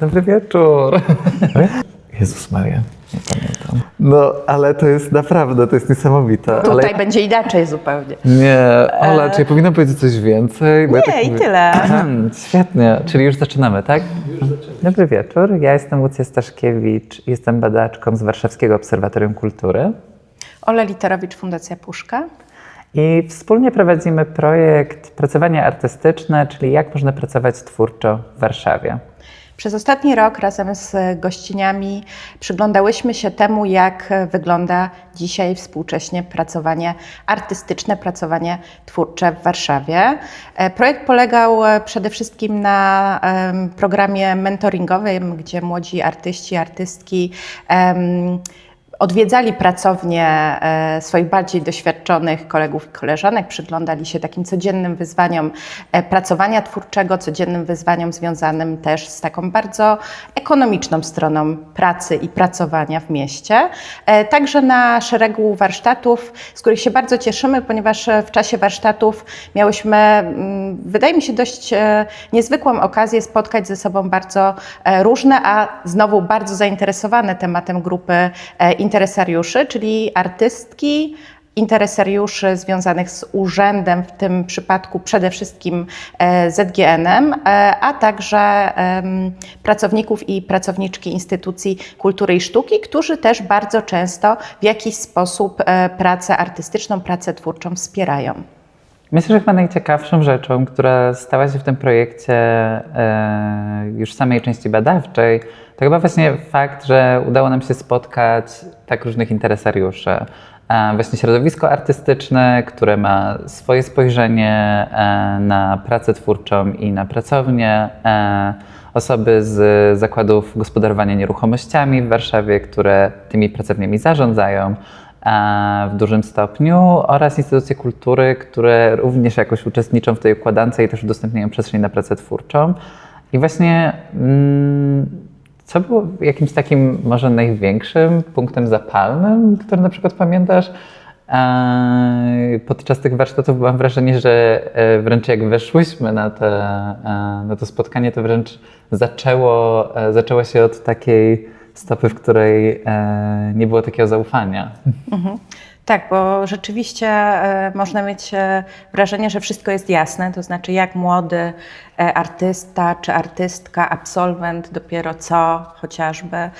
Dobry wieczór. Jezus Maria, nie pamiętam. No, ale to jest naprawdę, to jest niesamowite. Ale... Tutaj będzie inaczej zupełnie. Nie, Ola, czy ja powinnam powiedzieć coś więcej? Bo ja Nie, tak i mówię- tyle. Świetnie, czyli już zaczynamy, tak? Dobry wieczór, ja jestem Łucja Staszkiewicz, jestem badaczką z Warszawskiego Obserwatorium Kultury Ola Literowicz, Fundacja Puszka. i wspólnie prowadzimy projekt Pracowanie Artystyczne, czyli jak można pracować twórczo w Warszawie. Przez ostatni rok razem z gościniami przyglądałyśmy się temu, jak wygląda dzisiaj współcześnie pracowanie artystyczne, pracowanie twórcze w Warszawie. E, Projekt polegał e, przede wszystkim na programie mentoringowym, gdzie młodzi artyści, artystki odwiedzali pracownie e, swoich bardziej doświadczonych kolegów i koleżanek, przyglądali się takim codziennym wyzwaniom e, pracowania twórczego, codziennym wyzwaniom związanym też z taką bardzo ekonomiczną stroną pracy i pracowania w mieście. E, Także na szeregu warsztatów, z których się bardzo cieszymy, ponieważ w czasie warsztatów miałyśmy, mm, wydaje mi się, dość niezwykłą okazję spotkać ze sobą bardzo różne, a znowu bardzo zainteresowane tematem grupy interesariuszy, czyli artystki, interesariuszy związanych z urzędem, w tym przypadku przede wszystkim e, ZGN-em, e, a także pracowników i pracowniczki instytucji kultury i sztuki, którzy też bardzo często w jakiś sposób e, pracę artystyczną, pracę twórczą wspierają. Myślę, że chyba najciekawszą rzeczą, która stała się w tym projekcie e, już samej części badawczej, to chyba właśnie fakt, że udało nam się spotkać tak różnych interesariuszy. E, właśnie środowisko artystyczne, które ma swoje spojrzenie e, na pracę twórczą i na pracownię. Osoby z zakładów gospodarowania nieruchomościami w Warszawie, które tymi pracowniami zarządzają w dużym stopniu oraz instytucje kultury, które również jakoś uczestniczą w tej układance i też udostępniają przestrzeń na pracę twórczą. I właśnie mm, co było jakimś takim może największym punktem zapalnym, który na przykład pamiętasz? E, Podczas tych warsztatów mam wrażenie, że e, wręcz jak weszłyśmy na, te, e, na to spotkanie, to wręcz zaczęło, e, zaczęło się od takiej stopy, w której e, nie było takiego zaufania. Tak, bo rzeczywiście e, można mieć e, wrażenie, że wszystko jest jasne, to znaczy jak młody artysta czy artystka, absolwent dopiero co chociażby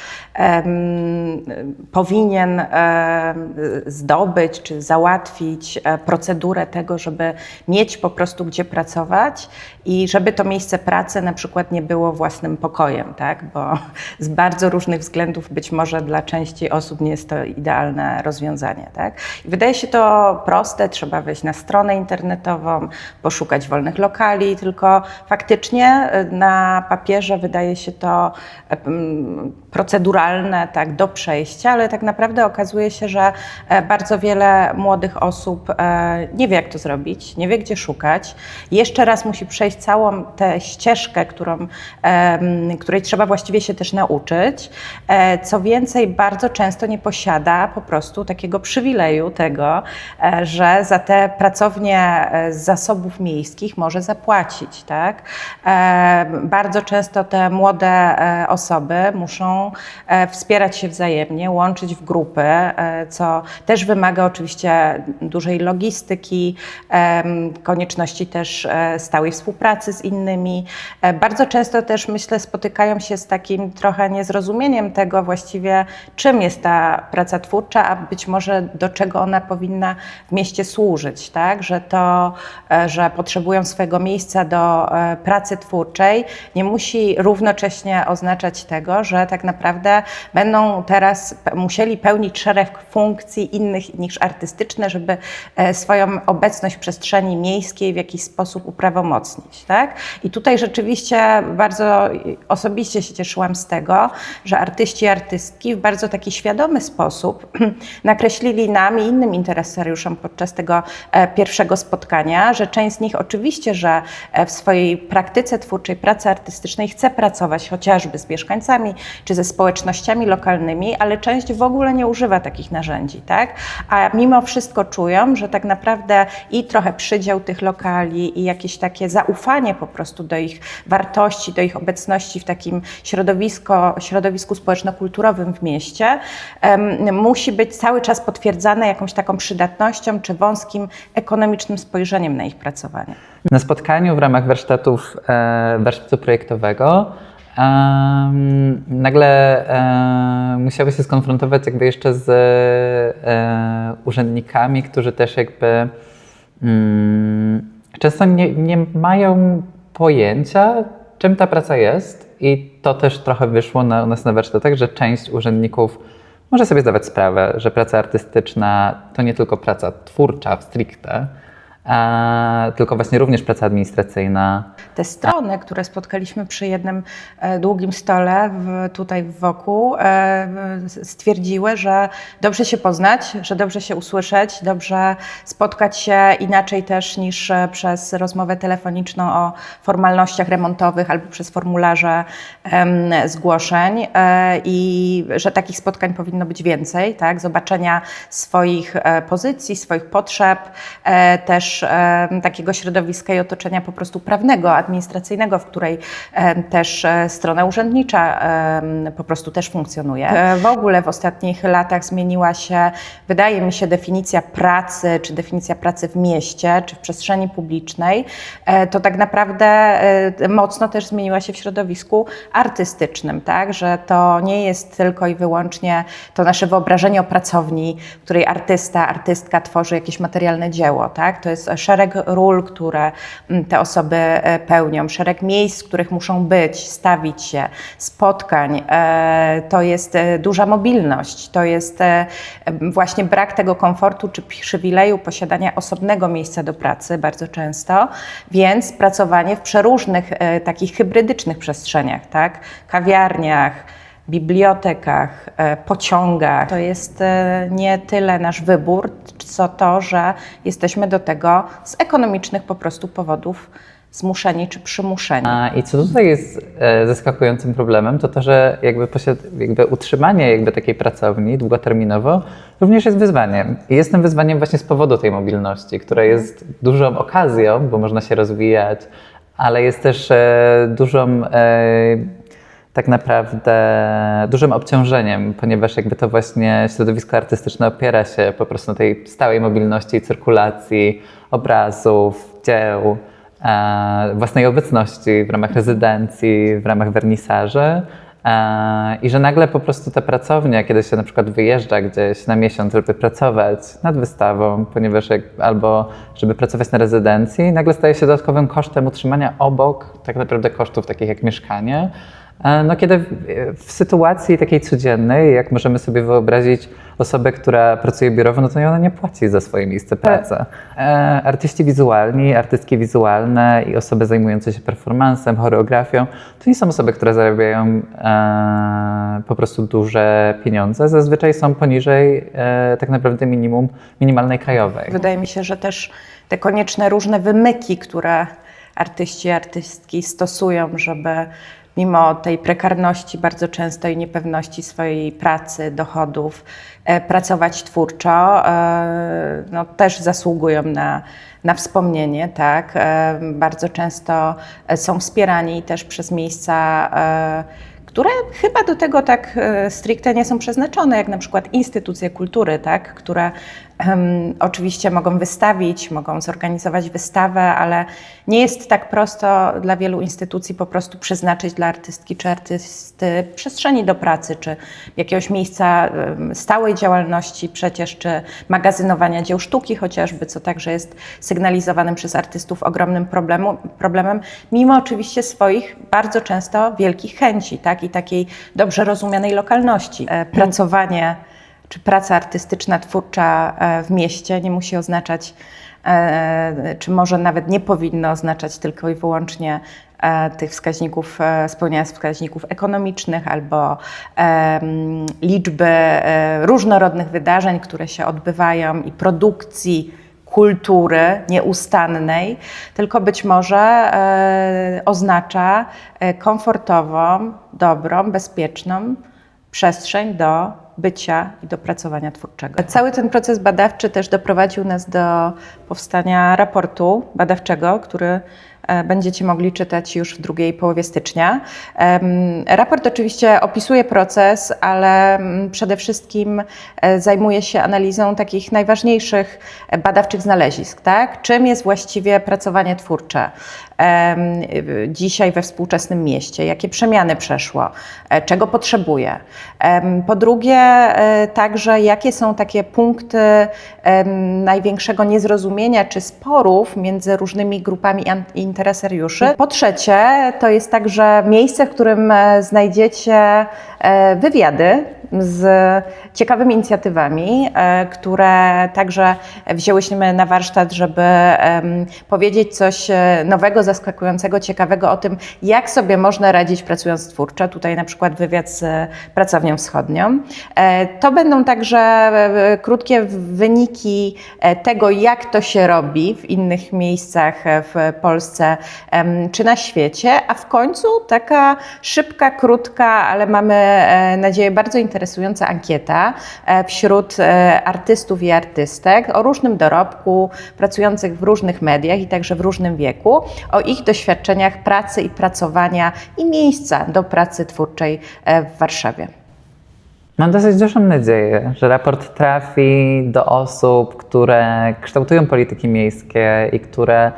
powinien em, zdobyć czy załatwić e, procedurę tego, żeby mieć po prostu gdzie pracować i żeby to miejsce pracy na przykład nie było własnym pokojem, tak? bo z bardzo różnych względów być może dla części osób nie jest to idealne rozwiązanie. Tak? I wydaje się to proste, trzeba wejść na stronę internetową, poszukać wolnych lokali, tylko faktycznie y, na papierze wydaje się to proceduralne tak, do przejścia, ale tak naprawdę okazuje się, że e, bardzo wiele młodych osób e, nie wie, jak to zrobić, nie wie, gdzie szukać. Jeszcze raz musi przejść całą tę ścieżkę, którą, której trzeba właściwie się też nauczyć. E, Co więcej, bardzo często nie posiada po prostu takiego przywileju tego, że za te pracownie z zasobów miejskich może zapłacić. Tak? E, Bardzo często te młode e, osoby muszą e, wspierać się wzajemnie, łączyć w grupy, co też wymaga oczywiście dużej logistyki, konieczności też stałej współpracy z innymi. Bardzo często też myślę spotykają się z takim trochę niezrozumieniem tego właściwie, czym jest ta praca twórcza, a być może do czego ona powinna w mieście służyć, tak? Że to, że potrzebują swojego miejsca do pracy twórczej, nie musi równocześnie oznaczać tego, że tak naprawdę będą teraz musieli pełnić szereg funkcji innych niż artystyczne, żeby e, swoją obecność w przestrzeni miejskiej w jakiś sposób uprawomocnić. Tak? I tutaj rzeczywiście bardzo osobiście się cieszyłam z tego, że artyści i artystki w bardzo taki świadomy sposób nakreślili nam nam i innym interesariuszom podczas tego e, pierwszego spotkania, że część z nich oczywiście, że e, w swojej praktyce twórczej, pracy artystycznej chce pracować chociażby z mieszkańcami czy ze społecznościami lokalnymi, ale część w ogóle nie używa takich narzędzi, tak? A mimo wszystko czują, że tak naprawdę i trochę przydział tych lokali i jakieś takie zaufanie po prostu do ich wartości, do ich obecności w takim środowisko, środowisku społeczno-kulturowym w mieście em, musi być cały czas potwierdzane jakąś taką przydatnością czy wąskim ekonomicznym spojrzeniem na ich pracowanie. Na spotkaniu w ramach warsztatów, e, warsztatu projektowego nagle e, musiały się skonfrontować jakby jeszcze z e, urzędnikami, którzy też jakby mm, często nie, nie mają pojęcia, czym ta praca jest i to też trochę wyszło na, u nas na warsztatach, że część urzędników może sobie zdawać sprawę, że praca artystyczna to nie tylko praca twórcza stricte, a tylko właśnie również praca administracyjna. Te strony, które spotkaliśmy przy jednym e, długim stole w, tutaj wokół, e, stwierdziły, że dobrze się poznać, że dobrze się usłyszeć, dobrze spotkać się inaczej też niż e, przez rozmowę telefoniczną o formalnościach remontowych albo przez formularze em, zgłoszeń e, i że takich spotkań powinno być więcej, tak? zobaczenia swoich e, pozycji, swoich potrzeb, e, też e, takiego środowiska i otoczenia po prostu prawnego, administracyjnego, w której też e, strona urzędnicza po prostu też funkcjonuje. E, W ogóle w ostatnich latach zmieniła się, wydaje mi się, definicja pracy, czy definicja pracy w mieście, czy w przestrzeni publicznej. E, To tak naprawdę mocno też zmieniła się w środowisku artystycznym, tak? że to nie jest tylko i wyłącznie to nasze wyobrażenie o pracowni, w której artysta, artystka tworzy jakieś materialne dzieło. Tak? To jest szereg ról, które mm, te osoby e, pełnią, szereg miejsc, w których muszą być, stawić się, spotkań. E, To jest e, duża mobilność, to jest właśnie brak tego komfortu czy przywileju posiadania osobnego miejsca do pracy bardzo często, więc pracowanie w przeróżnych takich hybrydycznych przestrzeniach, tak? kawiarniach, bibliotekach, e, pociągach. To jest e, nie tyle nasz wybór, co to, że jesteśmy do tego z ekonomicznych po prostu powodów zmuszeni czy przymuszeni. A, I co tutaj jest e, zaskakującym problemem, to to, że jakby, posiad, jakby utrzymanie jakby takiej pracowni długoterminowo również jest wyzwaniem. I jest tym wyzwaniem właśnie z powodu tej mobilności, która jest dużą okazją, bo można się rozwijać, ale jest też e, dużą e, tak naprawdę dużym obciążeniem, ponieważ jakby to właśnie środowisko artystyczne opiera się po prostu na tej stałej mobilności cyrkulacji obrazów, dzieł, e, własnej obecności w ramach rezydencji, w ramach wernisaży. E, I że nagle po prostu ta pracownia, kiedy się na przykład wyjeżdża gdzieś na miesiąc, żeby pracować nad wystawą, ponieważ jak, albo żeby pracować na rezydencji, nagle staje się dodatkowym kosztem utrzymania obok tak naprawdę kosztów takich jak mieszkanie. E, No kiedy w, sytuacji takiej codziennej, jak możemy sobie wyobrazić osobę, która pracuje biurowo, no to ona nie płaci za swoje miejsce pracy. E, artyści wizualni, artystki wizualne i osoby zajmujące się performansem, choreografią, to nie są osoby, które zarabiają e, po prostu duże pieniądze. Zazwyczaj są poniżej tak naprawdę minimum, minimalnej krajowej. Wydaje mi się, że też te konieczne różne wymyki, które artyści, artystki stosują, żeby mimo tej prekarności bardzo często i niepewności swojej pracy, dochodów, e, pracować twórczo, e, no, też zasługują na, na wspomnienie. Tak? E, bardzo często są wspierani też przez miejsca które chyba do tego tak stricte nie są przeznaczone, jak na przykład instytucje kultury, tak, które oczywiście mogą wystawić, mogą zorganizować wystawę, ale nie jest tak prosto dla wielu instytucji po prostu przeznaczyć dla artystki czy artysty przestrzeni do pracy, czy jakiegoś miejsca stałej działalności przecież, czy magazynowania dzieł sztuki chociażby, co także jest sygnalizowanym przez artystów ogromnym problemu, problemem, mimo oczywiście swoich bardzo często wielkich chęci, tak, i takiej dobrze rozumianej lokalności. E, Pracowanie czy praca artystyczna, twórcza e, w mieście nie musi oznaczać e, czy może nawet nie powinno oznaczać tylko i wyłącznie e, tych wskaźników, spełniania wskaźników ekonomicznych albo liczby różnorodnych wydarzeń, które się odbywają i produkcji kultury nieustannej, tylko być może oznacza komfortową, dobrą, bezpieczną przestrzeń do bycia i do pracowania twórczego. Cały ten proces badawczy też doprowadził nas do powstania raportu badawczego, który będziecie mogli czytać już w drugiej połowie stycznia. Raport oczywiście opisuje proces, ale mm, przede wszystkim e, zajmuje się analizą takich najważniejszych e, badawczych znalezisk. Tak? Czym jest właściwie pracowanie twórcze dzisiaj we współczesnym mieście? Jakie przemiany przeszło? E, Czego potrzebuje? Po drugie, e, także jakie są takie punkty największego niezrozumienia czy sporów między różnymi grupami interesariuszy. Po trzecie, to jest także miejsce, w którym e, znajdziecie e, wywiady z ciekawymi inicjatywami, e, które także wzięłyśmy na warsztat, żeby powiedzieć coś e, nowego, zaskakującego, ciekawego o tym, jak sobie można radzić pracując twórczo. Tutaj na przykład wywiad z Pracownią Wschodnią. E, To będą także krótkie wyniki tego, jak to się robi w innych miejscach w Polsce czy na świecie, a w końcu taka szybka, krótka, ale mamy nadzieję bardzo interesująca ankieta e, wśród e, artystów i artystek o różnym dorobku, pracujących w różnych mediach i także w różnym wieku, o ich doświadczeniach pracy i pracowania i miejsca do pracy twórczej e, w Warszawie. Mam dosyć dużą nadzieję, że raport trafi do osób, które kształtują polityki miejskie i które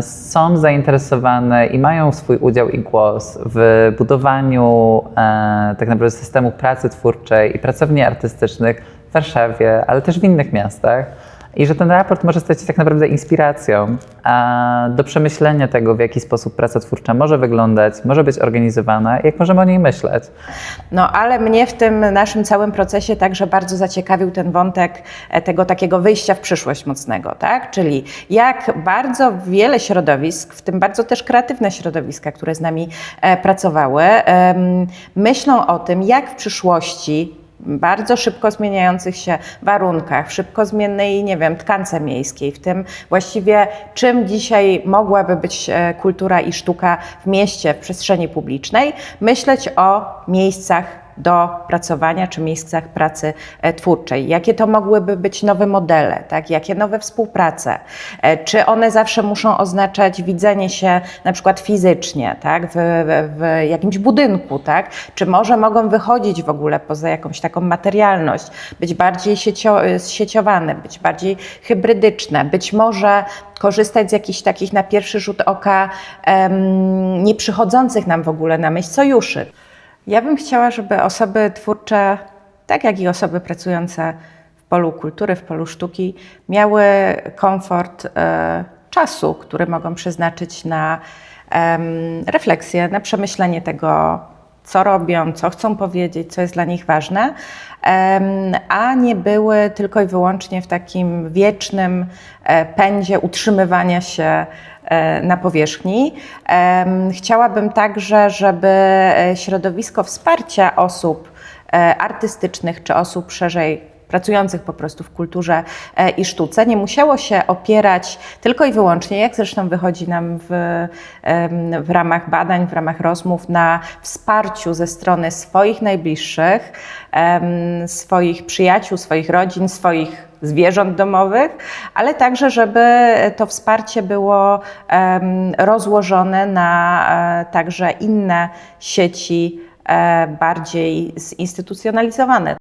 są zainteresowane i mają swój udział i głos w budowaniu e, tak naprawdę systemu pracy twórczej i pracowni artystycznych w Warszawie, ale też w innych miastach. I że ten raport może stać się tak naprawdę inspiracją do przemyślenia tego, w jaki sposób praca twórcza może wyglądać, może być organizowana jak możemy o niej myśleć. No, ale mnie w tym naszym całym procesie także bardzo zaciekawił ten wątek e, tego takiego wyjścia w przyszłość mocnego, tak? Czyli jak bardzo wiele środowisk, w tym bardzo też kreatywne środowiska, które z nami e, pracowały, myślą o tym, jak w przyszłości bardzo szybko zmieniających się warunkach, w szybko zmiennej, nie wiem, tkance miejskiej, w tym właściwie czym dzisiaj mogłaby być e, kultura i sztuka w mieście, w przestrzeni publicznej, myśleć o miejscach do pracowania czy miejscach pracy e, twórczej. Jakie to mogłyby być nowe modele, tak? jakie nowe współprace? E, Czy one zawsze muszą oznaczać widzenie się na przykład fizycznie, tak? w, w, jakimś budynku, tak? czy może mogą wychodzić w ogóle poza jakąś taką materialność, być bardziej siecio, sieciowane, być bardziej hybrydyczne, być może korzystać z jakichś takich na pierwszy rzut oka em, nie przychodzących nam w ogóle na myśl sojuszy. Ja bym chciała, żeby osoby twórcze, tak jak i osoby pracujące w polu kultury, w polu sztuki, miały komfort e, czasu, który mogą przeznaczyć na em, refleksję, na przemyślenie tego, co robią, co chcą powiedzieć, co jest dla nich ważne, a nie były tylko i wyłącznie w takim wiecznym e, pędzie utrzymywania się na powierzchni. Chciałabym także, żeby e, środowisko wsparcia osób e, artystycznych czy osób szerzej pracujących po prostu w kulturze e, i sztuce nie musiało się opierać tylko i wyłącznie, jak zresztą wychodzi nam w, w ramach badań, w ramach rozmów, na wsparciu ze strony swoich najbliższych, swoich przyjaciół, swoich rodzin, swoich zwierząt domowych, ale także, żeby to wsparcie było rozłożone na e, także inne sieci e, bardziej zinstytucjonalizowane.